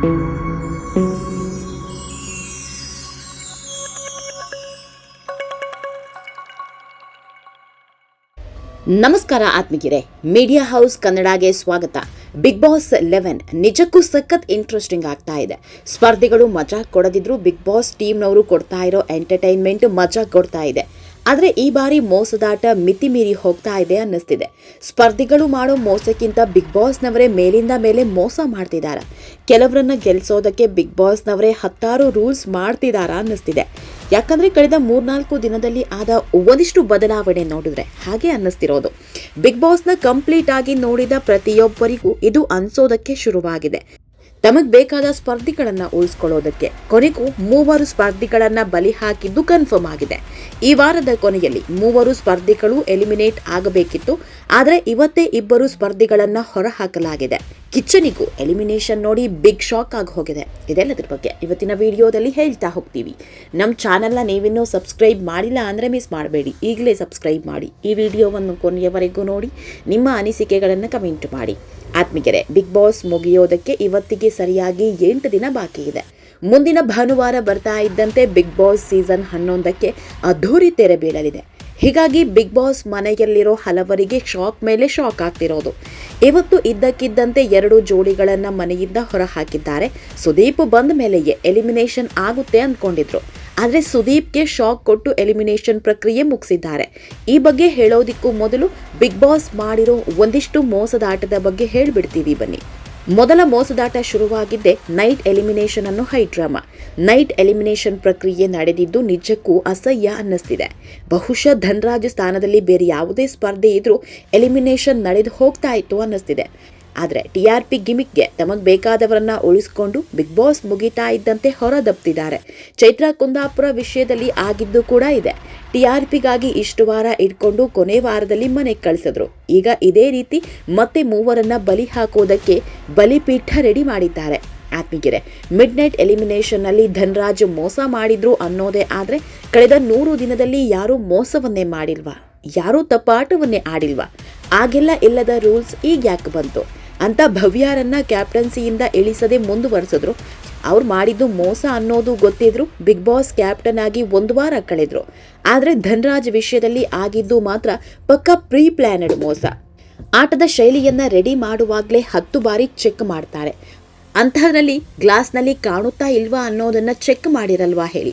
ನಮಸ್ಕಾರ ಆತ್ಮಗಿರೆ media house ಕನ್ನಡಗೆ ಸ್ವಾಗತ. Big boss eleven ನಿಜಕ್ಕೂ ಸಖತ್ ಇಂಟ್ರೆಸ್ಟಿಂಗ್ ಆಗ್ತಾ ಇದೆ. ಸ್ಪರ್ಧಿಗಳು ಮಜಾ ಕೊಡದಿದ್ರು ಬಿಗ್ ಬಾಸ್ ಟೀಮ್ನವರು ಕೊಡ್ತಾ ಇರೋ ಎಂಟರ್ಟೈನ್ಮೆಂಟ್ ಮಜಾ ಕೊಡ್ತಾ ಇದೆ. ಆದರೆ ಈ ಬಾರಿ ಮೋಸದಾಟ ಮಿತಿ ಮೀರಿ ಹೋಗ್ತಾ ಇದೆ ಅನ್ನಿಸ್ತಿದೆ. ಸ್ಪರ್ಧಿಗಳು ಮಾಡೋ ಮೋಸಕ್ಕಿಂತ ಬಿಗ್ ಬಾಸ್ನವರೇ ಮೇಲಿಂದ ಮೇಲೆ ಮೋಸ ಮಾಡ್ತಿದ್ದಾರೆ ಕೆಲವರನ್ನ ಗೆಲ್ಸೋದಕ್ಕೆ ಬಿಗ್ ಬಾಸ್ನವರೇ ಹತ್ತಾರು ರೂಲ್ಸ್ ಮಾಡ್ತಿದ್ದಾರಾ ಅನ್ನಿಸ್ತಿದೆ. ಯಾಕಂದ್ರೆ ಕಳೆದ ಮೂರ್ನಾಲ್ಕು ದಿನದಲ್ಲಿ ಆದ ಒಂದಿಷ್ಟು ಬದಲಾವಣೆ ನೋಡಿದ್ರೆ ಹಾಗೆ ಅನ್ನಿಸ್ತಿರೋದು. ಬಿಗ್ ಬಾಸ್ನ ಕಂಪ್ಲೀಟ್ ಆಗಿ ನೋಡಿದ ಪ್ರತಿಯೊಬ್ಬರಿಗೂ ಇದು ಅನ್ಸೋದಕ್ಕೆ ಶುರುವಾಗಿದೆ. ತಮಗ್ ಬೇಕಾದ ಸ್ಪರ್ಧಿಗಳನ್ನ ಉಳಿಸ್ಕೊಳ್ಳೋದಕ್ಕೆ. ಕೊನೆಗೂ ಮೂವರು ಸ್ಪರ್ಧಿಗಳನ್ನ ಬಲಿ ಹಾಕಿದ್ದು ಕನ್ಫರ್ಮ್ ಆಗಿದೆ. ಈ ವಾರದ ಕೊನೆಯಲ್ಲಿ ಮೂವರು ಸ್ಪರ್ಧಿಗಳು ಎಲಿಮಿನೇಟ್ ಆಗಬೇಕಿತ್ತು. ಆದರೆ ಇವತ್ತೇ ಇಬ್ಬರು ಸ್ಪರ್ಧಿಗಳನ್ನ ಹೊರಹಾಕಲಾಗಿದೆ. ಕಿಚ್ಚನಿಗೂ ಎಲಿಮಿನೇಷನ್ ನೋಡಿ ಬಿಗ್ ಶಾಕ್ ಆಗಿ ಹೋಗಿದೆ. ಇದೆಲ್ಲದ್ರ ಬಗ್ಗೆ ಇವತ್ತಿನ ವಿಡಿಯೋದಲ್ಲಿ ಹೇಳ್ತಾ ಹೋಗ್ತೀವಿ. ನಮ್ಮ ಚಾನಲ್ನ ನೀವಿನ್ನೂ ಸಬ್ಸ್ಕ್ರೈಬ್ ಮಾಡಿಲ್ಲ ಅಂದರೆ ಮಿಸ್ ಮಾಡಬೇಡಿ. ಈಗಲೇ ಸಬ್ಸ್ಕ್ರೈಬ್ ಮಾಡಿ. ಈ ವಿಡಿಯೋವನ್ನು ಕೊನೆಯವರೆಗೂ ನೋಡಿ. ನಿಮ್ಮ ಅನಿಸಿಕೆಗಳನ್ನು ಕಮೆಂಟ್ ಮಾಡಿ. ಆತ್ಮಿಗೆರೆ ಬಿಗ್ ಬಾಸ್ ಮುಗಿಯೋದಕ್ಕೆ ಇವತ್ತಿಗೆ ಸರಿಯಾಗಿ ಎಂಟು ದಿನ ಬಾಕಿ ಇದೆ. ಮುಂದಿನ ಭಾನುವಾರ ಬರ್ತಾ ಇದ್ದಂತೆ ಬಿಗ್ ಬಾಸ್ ಸೀಸನ್ ಹನ್ನೊಂದಕ್ಕೆ ಅದ್ಧೂರಿ ತೆರೆ ಬೀಳಲಿದೆ. ಹೀಗಾಗಿ ಬಿಗ್ ಬಾಸ್ ಮನೆಯಲ್ಲಿರೋ ಹಲವರಿಗೆ ಶಾಕ್ ಮೇಲೆ ಶಾಕ್ ಆಗ್ತಿರೋದು. ಇವತ್ತು ಇದ್ದಕ್ಕಿದ್ದಂತೆ ಎರಡು ಜೋಡಿಗಳನ್ನ ಮನೆಯಿಂದ ಹೊರ ಹಾಕಿದ್ದಾರೆ ಸುದೀಪ್ ಬಂದ ಮೇಲೆಯೇ ಎಲಿಮಿನೇಷನ್ ಆಗುತ್ತೆ ಅಂದ್ಕೊಂಡಿದ್ರು ಆದರೆ ಸುದೀಪ್ಗೆ ಶಾಕ್ ಕೊಟ್ಟು ಎಲಿಮಿನೇಷನ್ ಪ್ರಕ್ರಿಯೆ ಮುಗಿಸಿದ್ದಾರೆ. ಈ ಬಗ್ಗೆ ಹೇಳೋದಿಕ್ಕೂ ಮೊದಲು ಬಿಗ್ ಬಾಸ್ ಮಾಡಿರೋ ಒಂದಿಷ್ಟು ಮೋಸದಾಟದ ಬಗ್ಗೆ ಹೇಳಿಬಿಡ್ತೀವಿ ಬನ್ನಿ. ಮೊದಲ ಮೋಸದಾಟ ಶುರುವಾಗಿದ್ದೆ ನೈಟ್ ಎಲಿಮಿನೇಷನ್ ಅನ್ನೋ ಹೈ ಡ್ರಾಮಾ ನೈಟ್ ಎಲಿಮಿನೇಷನ್ ಪ್ರಕ್ರಿಯೆ ನಡೆದಿದ್ದು ನಿಜಕ್ಕೂ ಅಸಹ್ಯ ಅನ್ನಿಸ್ತಿದೆ. ಬಹುಶಃ ಧನ್ರಾಜ್ ಸ್ಥಾನದಲ್ಲಿ ಬೇರೆ ಯಾವುದೇ ಸ್ಪರ್ಧೆ ಇದ್ರೂ ಎಲಿಮಿನೇಷನ್ ನಡೆದು ಹೋಗ್ತಾ ಇತ್ತು ಅನ್ನಿಸ್ತಿದೆ. ಆದರೆ ಟಿ ಆರ್ ಪಿ ಗಿಮಿಕ್ಗೆ ತಮಗೆ ಬೇಕಾದವರನ್ನ ಉಳಿಸಿಕೊಂಡು ಬಿಗ್ ಬಾಸ್ ಮುಗಿತಾ ಇದ್ದಂತೆ ಹೊರದಬ್ತಿದ್ದಾರೆ. ಚೈತ್ರಾ ಕುಂದಾಪುರ ವಿಷಯದಲ್ಲಿ ಆಗಿದ್ದು ಕೂಡ ಇದೆ. ಟಿ ಆರ್ ಪಿಗಾಗಿ ಇಷ್ಟು ವಾರ ಇಟ್ಕೊಂಡು ಕೊನೆ ವಾರದಲ್ಲಿ ಮನೆಗೆ ಕಳಿಸಿದ್ರು. ಈಗ ಇದೇ ರೀತಿ ಮತ್ತೆ ಮೂವರನ್ನ ಬಲಿ ಹಾಕೋದಕ್ಕೆ ಬಲಿಪೀಠ ರೆಡಿ ಮಾಡಿದ್ದಾರೆ. ಆತ್ಮೀಗೆರೆ ಮಿಡ್ ನೈಟ್ ಎಲಿಮಿನೇಷನ್ನಲ್ಲಿ ಧನ್ರಾಜ್ ಮೋಸ ಮಾಡಿದ್ರು ಅನ್ನೋದೇ ಆದರೆ ಕಳೆದ ನೂರು ದಿನದಲ್ಲಿ ಯಾರೂ ಮೋಸವನ್ನೇ ಮಾಡಿಲ್ವಾ? ಯಾರೂ ತಪ್ಪಾಟವನ್ನೇ ಆಡಿಲ್ವಾ? ಆಗೆಲ್ಲ ಇಲ್ಲದ ರೂಲ್ಸ್ ಈಗ ಯಾಕೆ ಬಂತು? ಅಂತ ಭವ್ಯಾರನ್ನ ಕ್ಯಾಪ್ಟನ್ಸಿಯಿಂದ ಇಳಿಸದೆ ಮುಂದುವರೆಸಿದ್ರು. ಅವ್ರು ಮಾಡಿದ್ದು ಮೋಸ ಅನ್ನೋದು ಗೊತ್ತಿದ್ರು. ಬಿಗ್ ಬಾಸ್ ಕ್ಯಾಪ್ಟನ್ ಆಗಿ ಒಂದು ವಾರ ಕಳೆದ್ರು. ಆದರೆ ಧನ್ರಾಜ್ ವಿಷಯದಲ್ಲಿ ಆಗಿದ್ದು ಮಾತ್ರ ಪಕ್ಕ ಪ್ರೀ ಪ್ಲಾನೆಡ್ ಮೋಸ. ಆಟದ ಶೈಲಿಯನ್ನ ರೆಡಿ ಮಾಡುವಾಗಲೇ ಹತ್ತು ಬಾರಿ ಚೆಕ್ ಮಾಡ್ತಾರೆ. ಅಂಥದ್ರಲ್ಲಿ ಗ್ಲಾಸ್ನಲ್ಲಿ ಕಾಣುತ್ತಾ ಇಲ್ವಾ ಅನ್ನೋದನ್ನು ಚೆಕ್ ಮಾಡಿರಲ್ವಾ ಹೇಳಿ.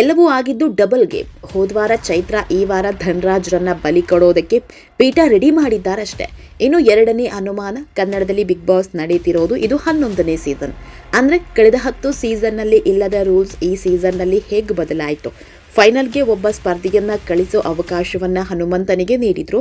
ಎಲ್ಲವೂ ಆಗಿದ್ದು ಡಬಲ್ ಗೇಮ್ ಹೋದ್ವಾರ ಚೈತ್ರ, ಈ ವಾರ ಧನ್ರಾಜ್ರನ್ನ ಬಲಿ ಕೊಡೋದಕ್ಕೆ ಪೀಠ ರೆಡಿ ಮಾಡಿದ್ದಾರಷ್ಟೇ. ಇನ್ನು ಎರಡನೇ ಅನುಮಾನ, ಕನ್ನಡದಲ್ಲಿ ಬಿಗ್ ಬಾಸ್ ನಡೀತಿರೋದು ಇದು ಹನ್ನೊಂದನೇ ಸೀಸನ್. ಅಂದರೆ ಕಳೆದ ಹತ್ತು ಸೀಸನ್ನಲ್ಲಿ ಇಲ್ಲದ ರೂಲ್ಸ್ ಈ ಸೀಸನ್ನಲ್ಲಿ ಹೇಗೆ ಬದಲಾಯಿತು? ಫೈನಲ್ಗೆ ಒಬ್ಬ ಸ್ಪರ್ಧಿಯನ್ನು ಕಳಿಸೋ ಅವಕಾಶವನ್ನ ಹನುಮಂತನಿಗೆ ನೀಡಿದರು.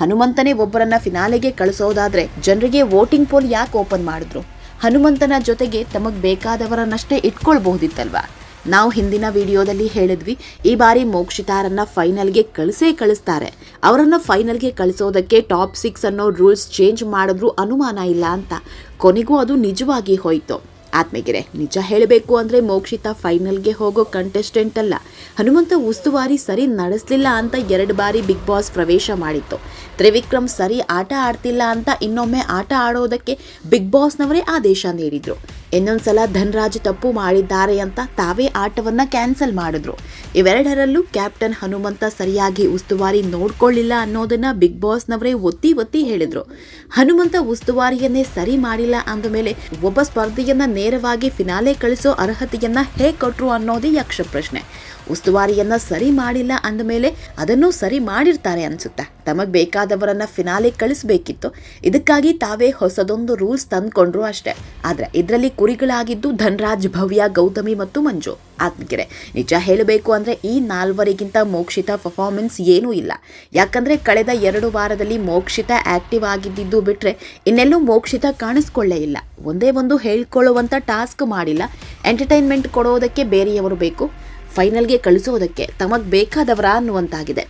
ಹನುಮಂತನೇ ಒಬ್ಬರನ್ನ ಫಿನಾಲೆಗೆ ಕಳಿಸೋದಾದರೆ ಜನರಿಗೆ ವೋಟಿಂಗ್ ಪೋಲ್ ಯಾಕೆ ಓಪನ್ ಮಾಡಿದ್ರು? ಹನುಮಂತನ ಜೊತೆಗೆ ತಮಗೆ ಬೇಕಾದವರನ್ನಷ್ಟೇ ಇಟ್ಕೊಳ್ಬಹುದಿತ್ತಲ್ವಾ? ನಾವು ಹಿಂದಿನ ವಿಡಿಯೋದಲ್ಲಿ ಹೇಳಿದ್ವಿ, ಈ ಬಾರಿ ಮೋಕ್ಷಿತಾರನ್ನ ಫೈನಲ್ಗೆ ಕಳಿಸೇ ಕಳಿಸ್ತಾರೆ. ಅವರನ್ನು ಫೈನಲ್ಗೆ ಕಳಿಸೋದಕ್ಕೆ ಟಾಪ್ ಸಿಕ್ಸ್ ಅನ್ನೋ ರೂಲ್ಸ್ ಚೇಂಜ್ ಮಾಡಿದ್ರು ಅನುಮಾನ ಇಲ್ಲ ಅಂತ. ಕೊನೆಗೂ ಅದು ನಿಜವಾಗಿ ಹೋಯಿತು. ಆತ್ಮಗಿರೆ ನಿಜ ಹೇಳಬೇಕು ಅಂದರೆ ಮೋಕ್ಷಿತಾ ಫೈನಲ್ಗೆ ಹೋಗೋ ಕಂಟೆಸ್ಟೆಂಟ್ ಅಲ್ಲ. ಹನುಮಂತ ಉಸ್ತುವಾರಿ ಸರಿ ನಡೆಸಲಿಲ್ಲ ಅಂತ ಎರಡು ಬಾರಿ ಬಿಗ್ ಬಾಸ್ ಪ್ರವೇಶ ಮಾಡಿತ್ತು. ತ್ರಿವಿಕ್ರಮ್ ಸರಿ ಆಟ ಆಡ್ತಿಲ್ಲ ಅಂತ ಇನ್ನೊಮ್ಮೆ ಆಟ ಆಡೋದಕ್ಕೆ ಬಿಗ್ ಬಾಸ್ನವರೇ ಆದೇಶ ನೀಡಿದ್ರು. ಇನ್ನೊಂದ್ಸಲ ಧನ್ರಾಜ್ ತಪ್ಪು ಮಾಡಿದ್ದಾರೆ ಅಂತ ತಾವೇ ಆಟವನ್ನ ಕ್ಯಾನ್ಸಲ್ ಮಾಡಿದ್ರು. ಇವೆರಡರಲ್ಲೂ ಕ್ಯಾಪ್ಟನ್ ಹನುಮಂತ ಸರಿಯಾಗಿ ಉಸ್ತುವಾರಿ ನೋಡ್ಕೊಳ್ಳಿಲ್ಲ ಅನ್ನೋದನ್ನ ಬಿಗ್ ಬಾಸ್ನವರೇ ಒತ್ತಿ ಒತ್ತಿ ಹೇಳಿದ್ರು. ಹನುಮಂತ ಉಸ್ತುವಾರಿಯನ್ನೇ ಸರಿ ಮಾಡಿಲ್ಲ ಅಂದ ಮೇಲೆ ಒಬ್ಬ ಸ್ಪರ್ಧೆಯನ್ನ ನೇರವಾಗಿ ಫಿನಾಲೆ ಕಳಿಸೋ ಅರ್ಹತೆಯನ್ನ ಹೇಗೆ ಕೊಟ್ರು ಅನ್ನೋದೇ ಯಕ್ಷ ಪ್ರಶ್ನೆ ಉಸ್ತುವಾರಿಯನ್ನ ಸರಿ ಮಾಡಿಲ್ಲ ಅಂದ ಮೇಲೆ ಅದನ್ನು ಸರಿ ಮಾಡಿರ್ತಾರೆ ಅನ್ಸುತ್ತೆ. ತಮಗೆ ಬೇಕಾದವರನ್ನ ಫಿನಾಲೆ ಕಳಿಸ್ಬೇಕಿತ್ತು. ಇದಕ್ಕಾಗಿ ತಾವೇ ಹೊಸದೊಂದು ರೂಲ್ಸ್ ತಂದ್ಕೊಂಡ್ರು ಅಷ್ಟೇ. ಆದ್ರೆ ಇದರಲ್ಲಿ ಕುರಿಗಳಾಗಿದ್ದು ಧನ್ರಾಜ್, ಭವ್ಯ, ಗೌತಮಿ ಮತ್ತು ಮಂಜು. ಆತ್ಮಗಿರೆ ನಿಜ ಹೇಳಬೇಕು ಅಂದ್ರೆ ಈ ನಾಲ್ವರಿಗಿಂತ ಮೋಕ್ಷಿತ ಪರ್ಫಾರ್ಮೆನ್ಸ್ ಏನೂ ಇಲ್ಲ. ಯಾಕಂದ್ರೆ ಕಳೆದ ಎರಡು ವಾರದಲ್ಲಿ ಮೋಕ್ಷಿತ ಆಕ್ಟಿವ್ ಆಗಿದ್ದಿದ್ದು ಬಿಟ್ರೆ ಇನ್ನೆಲ್ಲೂ ಮೋಕ್ಷಿತ ಕಾಣಿಸ್ಕೊಳ್ಳೇ ಇಲ್ಲ. ಒಂದೇ ಒಂದು ಹೇಳ್ಕೊಳ್ಳುವಂತ ಟಾಸ್ಕ್ ಮಾಡಿಲ್ಲ. ಎಂಟರ್ಟೈನ್ಮೆಂಟ್ ಕೊಡೋದಕ್ಕೆ ಬೇರೆಯವರು ಬೇಕು. ಫೈನಲ್ಗೆ ಕಳಿಸೋದಕ್ಕೆ ತಮಗೆ ಬೇಕಾದವರ ಅನ್ನುವಂತಾಗಿದೆ.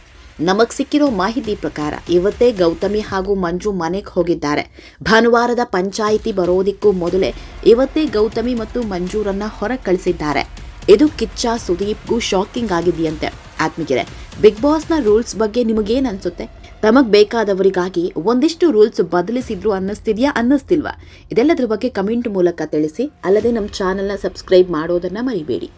ನಮಗೆ ಸಿಕ್ಕಿರೋ ಮಾಹಿತಿ ಪ್ರಕಾರ ಇವತ್ತೇ ಗೌತಮಿ ಹಾಗೂ ಮಂಜು ಮನೆಗೆ ಹೋಗಿದ್ದಾರೆ. ಭಾನುವಾರದ ಪಂಚಾಯಿತಿ ಬರೋದಿಕ್ಕೂ ಮೊದಲೇ ಇವತ್ತೇ ಗೌತಮಿ ಮತ್ತು ಮಂಜೂರನ್ನ ಹೊರ ಕಳಿಸಿದ್ದಾರೆ ಇದು ಕಿಚ್ಚ, ಸುದೀಪ್ಗೂ ಶಾಕಿಂಗ್ ಆಗಿದೆಯಂತೆ. ಆತ್ಮೀಗೆರೆ ಬಿಗ್ ಬಾಸ್ನ ರೂಲ್ಸ್ ಬಗ್ಗೆ ನಿಮಗೇನು ಅನ್ಸುತ್ತೆ ತಮಗೆ ಬೇಕಾದವರಿಗಾಗಿ ಒಂದಿಷ್ಟು ರೂಲ್ಸ್ ಬದಲಿಸಿದ್ರು ಅನ್ನಿಸ್ತಿದ್ಯಾ? ಅನ್ನಿಸ್ತಿಲ್ವಾ? ಇದೆಲ್ಲದ್ರ ಬಗ್ಗೆ ಕಮೆಂಟ್ ಮೂಲಕ ತಿಳಿಸಿ, ಅಲ್ಲದೆ ನಮ್ಮ ಚಾನಲ್ನ ಸಬ್ಸ್ಕ್ರೈಬ್ ಮಾಡೋದನ್ನ ಮರಿಬೇಡಿ.